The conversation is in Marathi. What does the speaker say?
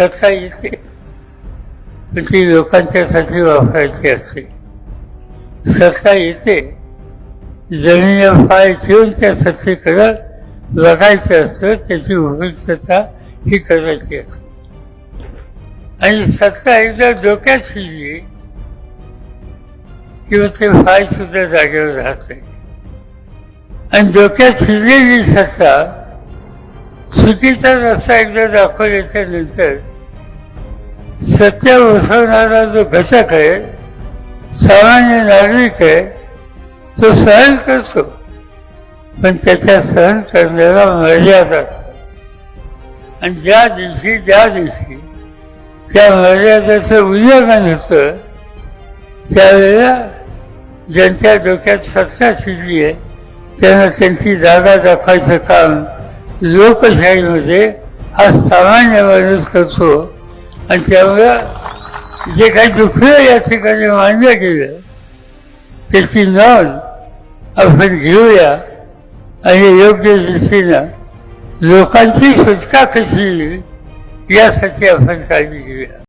सत्ता येते ती लोकांच्यासाठी वापरायची असते. सत्ता येते जमिनीवर पाय ठेवून त्या सत्तेकडं बघायचं असतं त्याची उपयुक्तता ही करायची असते. आणि सत्ता एकदा डोक्यात शिरली किंवा ते पाय सुद्धा जागेवर राहते आणि डोक्यात शिरलेली सत्ता चुकीचा रस्ता एकदा दाखवल्याच्या नंतर सत्य बसवणारा जो घटक आहे सामान्य नागरिक आहे तो सहन करतो. पण त्याच्या सहन करण्याला मर्यादा आणि ज्या दिवशी ज्या दिवशी त्या मर्यादेचं उल्लंघन होतं त्यावेळेला ज्यांच्या डोक्यात सत्ता शिरली आहे त्यांना त्यांची जागा दाखवायचं काम लोकशाहीमध्ये हा सामान्य माणूस करतो. आणि त्यामुळं जे काही दुखलं या ठिकाणी मानलं गेलं त्याची नोंद आपण घेऊया. आणि योग्य दृष्टीनं लोकांची सुटका कशी येईल यासाठी आपण काळजी घेऊया.